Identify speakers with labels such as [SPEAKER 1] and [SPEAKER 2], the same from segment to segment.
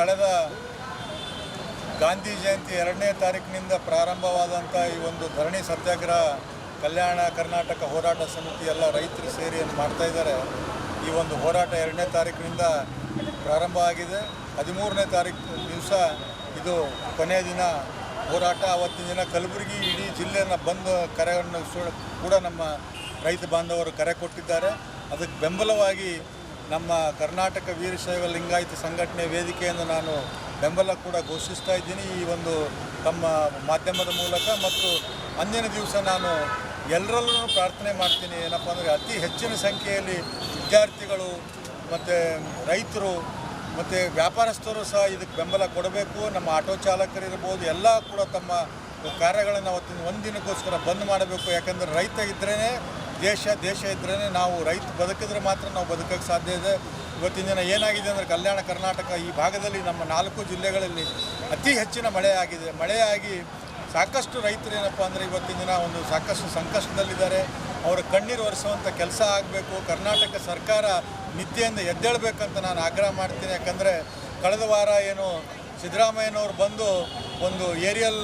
[SPEAKER 1] ಕಳೆದ ಗಾಂಧಿ ಜಯಂತಿ ಎರಡನೇ ತಾರೀಕಿನಿಂದ ಪ್ರಾರಂಭವಾದಂಥ ಈ ಒಂದು ಧರಣಿ ಸತ್ಯಾಗ್ರಹ, ಕಲ್ಯಾಣ, ಕರ್ನಾಟಕ ಹೋರಾಟ ಸಮಿತಿ ಎಲ್ಲ ರೈತರು ಸೇರಿ ಏನು ಮಾಡ್ತಾ ಇದ್ದಾರೆ, ಈ ಒಂದು ಹೋರಾಟ ಎರಡನೇ ತಾರೀಕಿನಿಂದ ಪ್ರಾರಂಭ ಆಗಿದೆ. ಹದಿಮೂರನೇ ತಾರೀಕು ದಿವಸ ಇದು ಕೊನೆಯ ದಿನ ಹೋರಾಟ. ಅವತ್ತಿನ ದಿನ ಕಲಬುರಗಿ ಇಡೀ ಜಿಲ್ಲೆಯನ್ನು ಬಂದು ಕರೆಯನ್ನು ಕೂಡ ನಮ್ಮ ರೈತ ಬಾಂಧವರು ಕರೆ ಕೊಟ್ಟಿದ್ದಾರೆ. ಅದಕ್ಕೆ ಬೆಂಬಲವಾಗಿ ನಮ್ಮ ಕರ್ನಾಟಕ ವೀರಶೈವ ಲಿಂಗಾಯತ ಸಂಘಟನೆ ವೇದಿಕೆಯನ್ನು ನಾನು ಬೆಂಬಲ ಕೂಡ ಘೋಷಿಸ್ತಾ ಇದ್ದೀನಿ. ಈ ಒಂದು ತಮ್ಮ ಮಾಧ್ಯಮದ ಮೂಲಕ ಮತ್ತು ಅಂದಿನ ದಿವಸ ನಾನು ಎಲ್ಲರಲ್ಲೂ ಪ್ರಾರ್ಥನೆ ಮಾಡ್ತೀನಿ. ಏನಪ್ಪ ಅಂದರೆ ಅತಿ ಹೆಚ್ಚಿನ ಸಂಖ್ಯೆಯಲ್ಲಿ ವಿದ್ಯಾರ್ಥಿಗಳು ಮತ್ತು ರೈತರು ಮತ್ತು ವ್ಯಾಪಾರಸ್ಥರು ಸಹ ಇದಕ್ಕೆ ಬೆಂಬಲ ಕೊಡಬೇಕು. ನಮ್ಮ ಆಟೋ ಚಾಲಕರಿರ್ಬೋದು ಎಲ್ಲ ಕೂಡ ತಮ್ಮ ಕಾರ್ಯಗಳನ್ನು ಅವತ್ತಿನ ಒಂದಿನಕ್ಕೋಸ್ಕರ ಬಂದ್ ಮಾಡಬೇಕು. ಯಾಕಂದರೆ ರೈತ ಇದ್ರೇ ದೇಶ ದೇಶ ಇದ್ರೇ ನಾವು ರೈತ ಬದುಕಿದ್ರೆ ಮಾತ್ರ ನಾವು ಬದುಕಕ್ಕೆ ಸಾಧ್ಯ ಇದೆ. ಇವತ್ತಿನ ದಿನ ಏನಾಗಿದೆ ಅಂದರೆ ಕಲ್ಯಾಣ ಕರ್ನಾಟಕ ಈ ಭಾಗದಲ್ಲಿ ನಮ್ಮ ನಾಲ್ಕು ಜಿಲ್ಲೆಗಳಲ್ಲಿ ಅತಿ ಹೆಚ್ಚಿನ ಮಳೆಯಾಗಿದೆ ಮಳೆಯಾಗಿ ಸಾಕಷ್ಟು ರೈತರು ಏನಪ್ಪ ಅಂದರೆ ಇವತ್ತಿನ ದಿನ ಒಂದು ಸಾಕಷ್ಟು ಸಂಕಷ್ಟದಲ್ಲಿದ್ದಾರೆ. ಅವರ ಕಣ್ಣೀರು ಒರೆಸುವಂಥ ಕೆಲಸ ಆಗಬೇಕು. ಕರ್ನಾಟಕ ಸರ್ಕಾರ ನಿದ್ದೆಯಿಂದ ಎದ್ದೇಳಬೇಕಂತ ನಾನು ಆಗ್ರಹ ಮಾಡ್ತೀನಿ. ಯಾಕಂದರೆ ಕಳೆದ ವಾರ ಏನು ಸಿದ್ದರಾಮಯ್ಯನವರು ಬಂದು ಒಂದು ಏರಿಯಲ್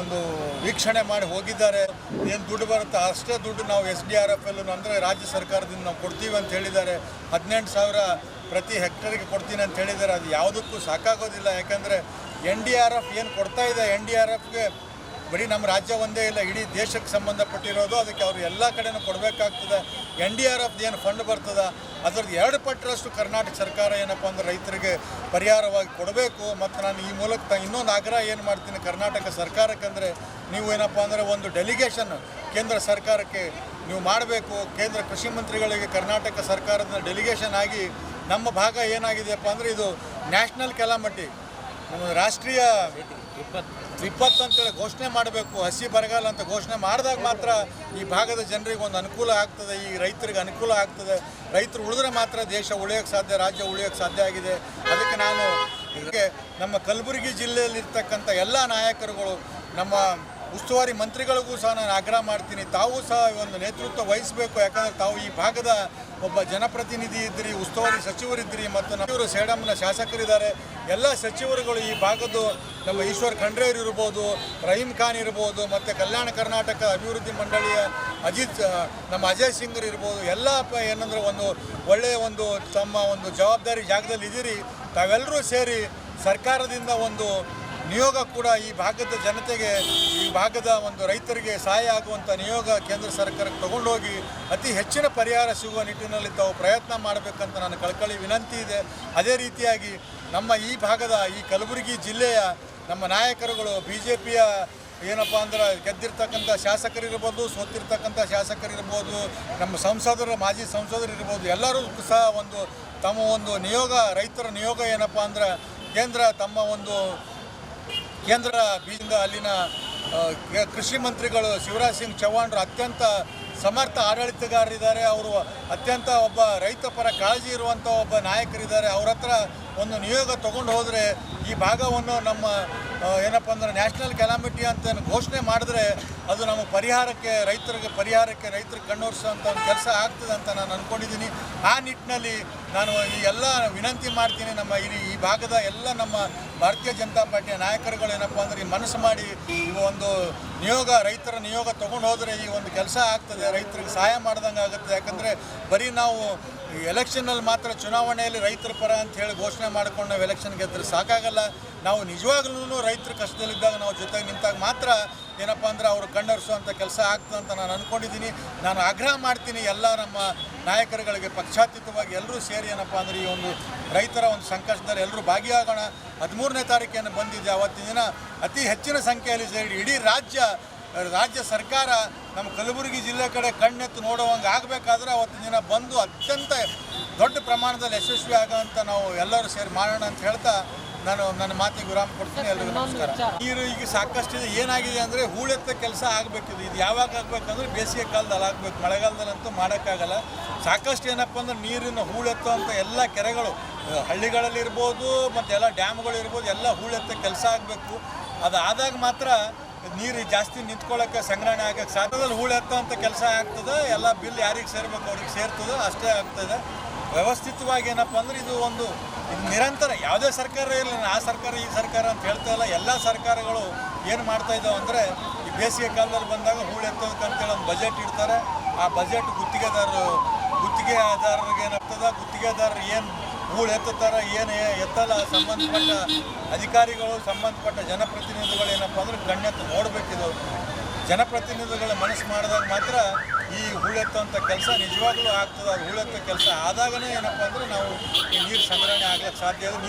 [SPEAKER 1] ಒಂದು ವೀಕ್ಷಣೆ ಮಾಡಿ ಹೋಗಿದ್ದಾರೆ. ಏನು ದುಡ್ಡು ಬರುತ್ತೆ? ಅಷ್ಟೇ ದುಡ್ಡು ನಾವು ಎಸ್ ಡಿ ಆರ್ ಎಫ್ ಎಲ್ಲೂ ಅಂದರೆ ರಾಜ್ಯ ಸರ್ಕಾರದಿಂದ ನಾವು ಕೊಡ್ತೀವಿ ಅಂತ ಹೇಳಿದ್ದಾರೆ. ಹದಿನೆಂಟು ಸಾವಿರ ಪ್ರತಿ ಹೆಕ್ಟರ್ಗೆ ಕೊಡ್ತೀನಿ ಅಂತ ಹೇಳಿದ್ದಾರೆ. ಅದು ಯಾವುದಕ್ಕೂ ಸಾಕಾಗೋದಿಲ್ಲ. ಯಾಕಂದರೆ ಎನ್ ಡಿ ಆರ್ ಎಫ್ ಏನು ಕೊಡ್ತಾ ಇದೆ ಎನ್ ಡಿ ಆರ್ ಎಫ್ಗೆ ಬರೀ ನಮ್ಮ ರಾಜ್ಯ ಒಂದೇ ಇಲ್ಲ, ಇಡೀ ದೇಶಕ್ಕೆ ಸಂಬಂಧಪಟ್ಟಿರೋದು, ಅದಕ್ಕೆ ಅವರು ಎಲ್ಲ ಕಡೆನೂ ಕೊಡಬೇಕಾಗ್ತದೆ. ಎನ್ ಡಿ ಆರ್ ಏನು ಫಂಡ್ ಬರ್ತದೆ, ಅದರದ್ದು ಎರಡು ಪಟ್ಟರಷ್ಟು ಕರ್ನಾಟಕ ಸರ್ಕಾರ ಏನಪ್ಪ ಅಂದ್ರೆ ರೈತರಿಗೆ ಪರಿಹಾರವಾಗಿ ಕೊಡಬೇಕು. ಮತ್ತು ನಾನು ಈ ಮೂಲಕ ಇನ್ನೊಂದು ಆಗ್ರಹ ಏನು ಮಾಡ್ತೀನಿ ಕರ್ನಾಟಕ ಸರ್ಕಾರಕ್ಕಂದರೆ ನೀವು ಏನಪ್ಪ ಅಂದರೆ ಒಂದು ಡೆಲಿಗೇಷನ್ ಕೇಂದ್ರ ಸರ್ಕಾರಕ್ಕೆ ನೀವು ಮಾಡಬೇಕು. ಕೇಂದ್ರ ಕೃಷಿ ಮಂತ್ರಿಗಳಿಗೆ ಕರ್ನಾಟಕ ಸರ್ಕಾರದ ಡೆಲಿಗೇಷನ್ ಆಗಿ ನಮ್ಮ ಭಾಗ ಏನಾಗಿದೆಯಪ್ಪ ಅಂದರೆ ಇದು ನ್ಯಾಷನಲ್ ಕೆಲಾಮಟಿ ನಮ್ಮ ರಾಷ್ಟ್ರೀಯ ವಿಪತ್ತು ಅಂತೇಳಿ ಘೋಷಣೆ ಮಾಡಬೇಕು, ಹಸಿ ಬರಗಾಲ ಅಂತ ಘೋಷಣೆ ಮಾಡಿದಾಗ ಮಾತ್ರ ಈ ಭಾಗದ ಜನರಿಗೆ ಒಂದು ಅನುಕೂಲ ಆಗ್ತದೆ, ಈ ರೈತರಿಗೆ ಅನುಕೂಲ ಆಗ್ತದೆ. ರೈತರು ಉಳಿದ್ರೆ ಮಾತ್ರ ದೇಶ ಉಳಿಯೋಕ್ಕೆ ಸಾಧ್ಯ, ರಾಜ್ಯ ಉಳಿಯೋಕ್ಕೆ ಸಾಧ್ಯ ಆಗಿದೆ. ಅದಕ್ಕೆ ನಾನು ನಮ್ಮ ಕಲಬುರಗಿ ಜಿಲ್ಲೆಯಲ್ಲಿರ್ತಕ್ಕಂಥ ಎಲ್ಲ ನಾಯಕರುಗಳು ನಮ್ಮ ಉಸ್ತುವಾರಿ ಮಂತ್ರಿಗಳಿಗೂ ಸಹ ನಾನು ಆಗ್ರಹ ಮಾಡ್ತೀನಿ. ತಾವು ಸಹ ಒಂದು ನೇತೃತ್ವ ವಹಿಸಬೇಕು. ಯಾಕಂದರೆ ತಾವು ಈ ಭಾಗದ ಒಬ್ಬ ಜನಪ್ರತಿನಿಧಿ ಇದ್ರಿ, ಉಸ್ತುವಾರಿ ಸಚಿವರಿದ್ರಿ ಮತ್ತು ನಮ್ಮೂರು ಸೇಡಮ್ನ ಶಾಸಕರಿದ್ದಾರೆ. ಎಲ್ಲ ಸಚಿವರುಗಳು ಈ ಭಾಗದ್ದು ನಮ್ಮ ಈಶ್ವರ್ ಖಂಡ್ರೇರ್ ಇರ್ಬೋದು ರಹೀಮ್ ಖಾನ್ ಇರ್ಬೋದು, ಮತ್ತು ಕಲ್ಯಾಣ ಕರ್ನಾಟಕ ಅಭಿವೃದ್ಧಿ ಮಂಡಳಿಯ ಅಜಿತ್ ನಮ್ಮ ಅಜಯ್ ಸಿಂಗ್ರು ಇರ್ಬೋದು, ಎಲ್ಲ ಏನಂದ್ರೆ ಒಂದು ಒಳ್ಳೆಯ ಒಂದು ತಮ್ಮ ಒಂದು ಜವಾಬ್ದಾರಿ ಜಾಗದಲ್ಲಿ ಇದ್ದೀರಿ. ತಾವೆಲ್ಲರೂ ಸೇರಿ ಸರ್ಕಾರದಿಂದ ಒಂದು ನಿಯೋಗ ಕೂಡ ಈ ಭಾಗದ ಜನತೆಗೆ, ಈ ಭಾಗದ ಒಂದು ರೈತರಿಗೆ ಸಹಾಯ ಆಗುವಂಥ ನಿಯೋಗ ಕೇಂದ್ರ ಸರ್ಕಾರಕ್ಕೆ ತಗೊಂಡೋಗಿ ಅತಿ ಹೆಚ್ಚಿನ ಪರಿಹಾರ ಸಿಗುವ ನಿಟ್ಟಿನಲ್ಲಿ ತಾವು ಪ್ರಯತ್ನ ಮಾಡಬೇಕಂತ ನಾನು ಕಳಕಳಿ ವಿನಂತಿ ಇದೆ. ಅದೇ ರೀತಿಯಾಗಿ ನಮ್ಮ ಈ ಭಾಗದ, ಈ ಕಲಬುರಗಿ ಜಿಲ್ಲೆಯ ನಮ್ಮ ನಾಯಕರುಗಳು ಬಿ ಜೆ ಪಿಯ ಏನಪ್ಪ ಅಂದ್ರೆ ಗೆದ್ದಿರ್ತಕ್ಕಂಥ ಶಾಸಕರಿರ್ಬೋದು, ಸೋತಿರ್ತಕ್ಕಂಥ ಶಾಸಕರಿರ್ಬೋದು, ನಮ್ಮ ಸಂಸದರು, ಮಾಜಿ ಸಂಸದರಿರ್ಬೋದು, ಎಲ್ಲರೂ ಸಹ ಒಂದು ತಮ್ಮ ಒಂದು ನಿಯೋಗ, ರೈತರ ನಿಯೋಗ ಏನಪ್ಪ ಅಂದ್ರೆ ಕೇಂದ್ರ ತಮ್ಮ ಒಂದು ಕೇಂದ್ರ ಬೀಜಿಂದ ಅಲ್ಲಿನ ಕೃಷಿ ಮಂತ್ರಿಗಳು ಶಿವರಾಜ್ ಸಿಂಗ್ ಚೌಹಾಣ್ರು ಅತ್ಯಂತ ಸಮರ್ಥ ಆಡಳಿತಗಾರರಿದ್ದಾರೆ. ಅವರು ಅತ್ಯಂತ ಒಬ್ಬ ರೈತ ಪರ ಕಾಳಜಿ ಇರುವಂಥ ಒಬ್ಬ ನಾಯಕರಿದ್ದಾರೆ. ಅವ್ರ ಹತ್ರ ಒಂದು ನಿಯೋಗ ತಗೊಂಡು ಹೋದರೆ ಈ ಭಾಗವನ್ನು ನಮ್ಮ ಏನಪ್ಪ ಅಂದರೆ ನ್ಯಾಷನಲ್ ಕೆಲಾಮಿಟಿ ಅಂತ ಘೋಷಣೆ ಮಾಡಿದ್ರೆ ಅದು ನಮ್ಮ ಪರಿಹಾರಕ್ಕೆ, ರೈತರಿಗೆ ಪರಿಹಾರಕ್ಕೆ ರೈತರಿಗೆ ಕಣ್ಣೋರಿಸುವಂಥ ಒಂದು ಕೆಲಸ ಆಗ್ತದೆ ಅಂತ ನಾನು ಅಂದ್ಕೊಂಡಿದ್ದೀನಿ ಆ ನಿಟ್ಟಿನಲ್ಲಿ ನಾನು ಈ ಎಲ್ಲ ವಿನಂತಿ ಮಾಡ್ತೀನಿ ನಮ್ಮ ಈ ಈ ಭಾಗದ ಎಲ್ಲ ನಮ್ಮ ಭಾರತೀಯ ಜನತಾ ಪಾರ್ಟಿಯ ನಾಯಕರುಗಳು ಏನಪ್ಪ ಅಂದರೆ ಈ ಮನಸ್ಸು ಮಾಡಿ ಈ ಒಂದು ನಿಯೋಗ, ರೈತರ ನಿಯೋಗ ತೊಗೊಂಡು ಹೋದರೆ ಈ ಒಂದು ಕೆಲಸ ಆಗ್ತದೆ, ರೈತರಿಗೆ ಸಹಾಯ ಮಾಡ್ದಂಗೆ ಆಗುತ್ತೆ ಯಾಕಂದರೆ ಬರೀ ನಾವು ಈ ಎಲೆಕ್ಷನ್ನಲ್ಲಿ ಮಾತ್ರ ಚುನಾವಣೆಯಲ್ಲಿ ರೈತರ ಪರ ಅಂತ ಹೇಳಿ ಘೋಷಣೆ ಮಾಡ್ಕೊಂಡು ನಾವು ಎಲೆಕ್ಷನ್ ಗೆದ್ದರೆ ಸಾಕಾಗಲ್ಲ. ನಾವು ನಿಜವಾಗ್ಲೂ ರೈತರ ಕಷ್ಟದಲ್ಲಿದ್ದಾಗ ನಾವು ಜೊತೆಗೆ ನಿಂತಾಗ ಮಾತ್ರ ಏನಪ್ಪ ಅಂದ್ರೆ ಅವರು ಕಣ್ಣರಿಸುವಂಥ ಕೆಲಸ ಆಗ್ತದೆ ಅಂತ ನಾನು ಅಂದ್ಕೊಂಡಿದ್ದೀನಿ ನಾನು ಆಗ್ರಹ ಮಾಡ್ತೀನಿ ಎಲ್ಲ ನಮ್ಮ ನಾಯಕರುಗಳಿಗೆ ಪಕ್ಷಾತೀತವಾಗಿ ಎಲ್ಲರೂ ಸೇರಿ ಏನಪ್ಪ ಅಂದರೆ ಈ ಒಂದು ರೈತರ ಒಂದು ಸಂಕಷ್ಟದಲ್ಲಿ ಎಲ್ಲರೂ ಭಾಗಿಯಾಗೋಣ. ಹದಿಮೂರನೇ ತಾರೀಕೇನು ಬಂದಿದೆ. ಅವತ್ತಿನ ದಿನ ಅತಿ ಹೆಚ್ಚಿನ ಸಂಖ್ಯೆಯಲ್ಲಿ ಸೇರಿ ಇಡೀ ರಾಜ್ಯ ರಾಜ್ಯ ಸರ್ಕಾರ ನಮ್ಮ ಕಲಬುರಗಿ ಜಿಲ್ಲೆ ಕಡೆ ಕಣ್ಣೆತ್ತು ನೋಡುವಂಗೆ ಆಗಬೇಕಾದ್ರೆ ಅವತ್ತಿನ ದಿನ ಬಂದು ಅತ್ಯಂತ ದೊಡ್ಡ ಪ್ರಮಾಣದಲ್ಲಿ ಯಶಸ್ವಿ ಆಗೋಂಥ ನಾವು ಎಲ್ಲರೂ ಸೇರಿ ಮಾಡೋಣ ಅಂತ ಹೇಳ್ತಾ ನಾನು ನನ್ನ ಮಾತಿಗೆ ವಿರಾಮ ಕೊಡ್ತೀನಿ. ಎಲ್ಲರಿಗೂ ನಮಸ್ಕಾರ. ನೀರು ಈಗ ಸಾಕಷ್ಟು ಇದೆ. ಏನಾಗಿದೆ ಅಂದರೆ ಹೂಳೆತ್ತ ಕೆಲಸ ಆಗಬೇಕಿದೆ ಇದು ಯಾವಾಗ ಆಗಬೇಕಂದ್ರೆ ಬೇಸಿಗೆ ಕಾಲದಲ್ಲಿ ಆಗಬೇಕು. ಮಳೆಗಾಲದಲ್ಲಂತೂ ಮಾಡೋಕ್ಕಾಗಲ್ಲ. ಸಾಕಷ್ಟು ಏನಪ್ಪ ಅಂದ್ರೆ ನೀರಿನ ಹೂಳೆತ್ತುವಂಥ ಎಲ್ಲ ಕೆರೆಗಳು ಹಳ್ಳಿಗಳಲ್ಲಿರ್ಬೋದು ಹಳ್ಳಿಗಳಲ್ಲಿ ಇರ್ಬೋದು ಮತ್ತು ಎಲ್ಲ ಡ್ಯಾಮ್ಗಳು ಇರ್ಬೋದು ಎಲ್ಲ ಹೂಳೆತ್ತ ಕೆಲಸ ಆಗಬೇಕು. ಅದು ಆದಾಗ ಮಾತ್ರ ನೀರು ಜಾಸ್ತಿ ನಿಂತ್ಕೊಳ್ಳೋಕೆ ಸಂಗ್ರಹಣೆ ಆಗೋಕ್ಕೆ ಸಾಧ್ಯದಲ್ಲಿ ಹೂಳೆತ್ತುವಂಥ ಕೆಲಸ ಆಗ್ತದೆ, ಎಲ್ಲ ಬಿಲ್ ಯಾರಿಗೆ ಸೇರ್ಬೇಕು ಅವ್ರಿಗೆ ಸೇರ್ತದೋ ಅಷ್ಟೇ ಆಗ್ತದೆ. ವ್ಯವಸ್ಥಿತವಾಗಿ ಏನಪ್ಪ ಅಂದ್ರೆ ಇದು ಒಂದು ನಿರಂತರ, ಯಾವುದೇ ಸರ್ಕಾರ ಇಲ್ಲ ಆ ಸರ್ಕಾರ, ಈ ಸರ್ಕಾರ ಅಂತ ಹೇಳ್ತಾ ಇಲ್ಲ. ಎಲ್ಲ ಸರ್ಕಾರಗಳು ಏನು ಮಾಡ್ತಾ ಇದ್ದಾವೆ ಅಂದರೆ, ಈ ಬೇಸಿಗೆ ಕಾಲದಲ್ಲಿ ಬಂದಾಗ ಹೂಳು ಎತ್ತೋದಕ್ಕಂತೇಳಿ ಒಂದು ಬಜೆಟ್ ಇಡ್ತಾರೆ. ಆ ಬಜೆಟ್ ಗುತ್ತಿಗೆದಾರರು, ಗುತ್ತಿಗೆದಾರರಿಗೆ ಏನಾಗ್ತದೆ, ಗುತ್ತಿಗೆದಾರರು ಏನು ಹೂಳು ಎತ್ತಾರ ಏನು ಎತ್ತಲ್ಲ, ಸಂಬಂಧಪಟ್ಟ ಅಧಿಕಾರಿಗಳು, ಸಂಬಂಧಪಟ್ಟ ಜನಪ್ರತಿನಿಧಿಗಳು ಏನಪ್ಪ ಅಂದ್ರೆ ಕಣ್ಣೆತ್ತು ನೋಡಬೇಕಿದು. ಜನಪ್ರತಿನಿಧಿಗಳ ಮನಸ್ಸು ಮಾಡಿದಾಗ ಮಾತ್ರ ಈ ಹೂಳೆತ್ತುವಂಥ ಕೆಲಸ ನಿಜವಾಗ್ಲೂ ಆಗ್ತದೆ. ಅದು ಹೂಳೆತ್ತೋ ಕೆಲಸ ಆದಾಗನೇ ಏನಪ್ಪ ಅಂದ್ರೆ ನಾವು ಈ ನೀರು ಸಂಗ್ರಹಣೆ ಆಗ್ಲಿಕ್ಕೆ ಸಾಧ್ಯ ಅದು